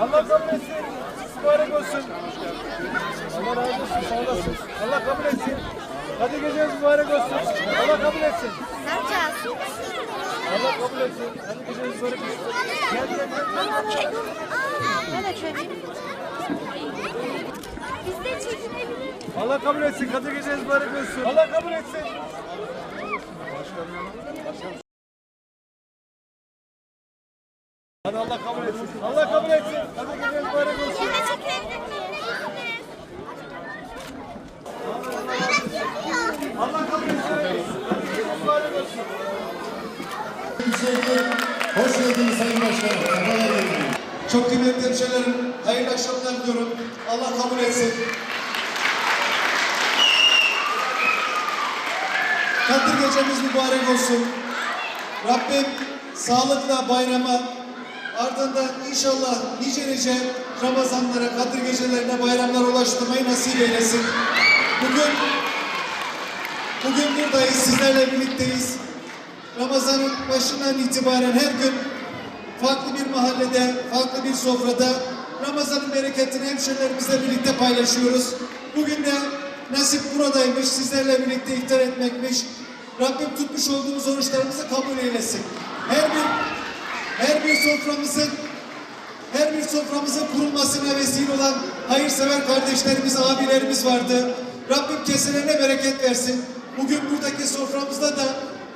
Allah kabul etsin. Mübarek olsun. Allah razı olsun. Sağ olasın. Allah kabul etsin. Hadi geceniz mübarek olsun. Allah kabul etsin. Ne yapacağız? Allah kabul etsin. Hadi geceniz mübarek olsun. Gel gel gel. Ben de çözeyim. Biz de çekinebiliriz. Allah kabul etsin. Kadir geceniz mübarek olsun. Allah kabul etsin. Hadi Allah kabul etsin. Allah kabul etsin. Hadi geceniz mübarek olsun. Allah kabul etsin. Mübarek olsun. Hoş geldiniz Sayın Başkanım. Çok kıymetli hemşehrilerim, hayırlı akşamlar diliyorum. Allah kabul etsin. Kadir gecemiz mübarek olsun. Rabbim sağlıkla bayrama, ardından inşallah nice nice Ramazanlara, Kadir gecelerine, bayramlara ulaştırmayı nasip eylesin. Bugün Bugün buradayız, sizlerle birlikteyiz. Ramazanın başından itibaren her gün farklı bir mahallede, farklı bir sofrada Ramazan'ın bereketini hemşehrilerimizle birlikte paylaşıyoruz. Bugün de nasip buradaymış, sizlerle birlikte iftar etmekmiş. Rabbim tutmuş olduğumuz oruçlarımızı kabul eylesin. Her bir her bir soframızın her bir soframızın kurulmasına vesile olan hayırsever kardeşlerimiz, abilerimiz vardı. Rabbim keselerine bereket versin. Bugün buradaki soframızda da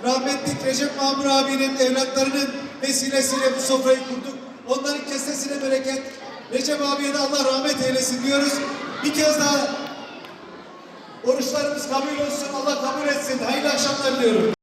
rahmetli Recep Mamur abinin evlatlarının vesilesiyle bu sofrayı kurduk. Onların kesesine bereket. Recep abiye de Allah rahmet eylesin diyoruz. Bir kez daha oruçlarımız kabul olsun. Allah kabul etsin. Hayırlı akşamlar diliyorum.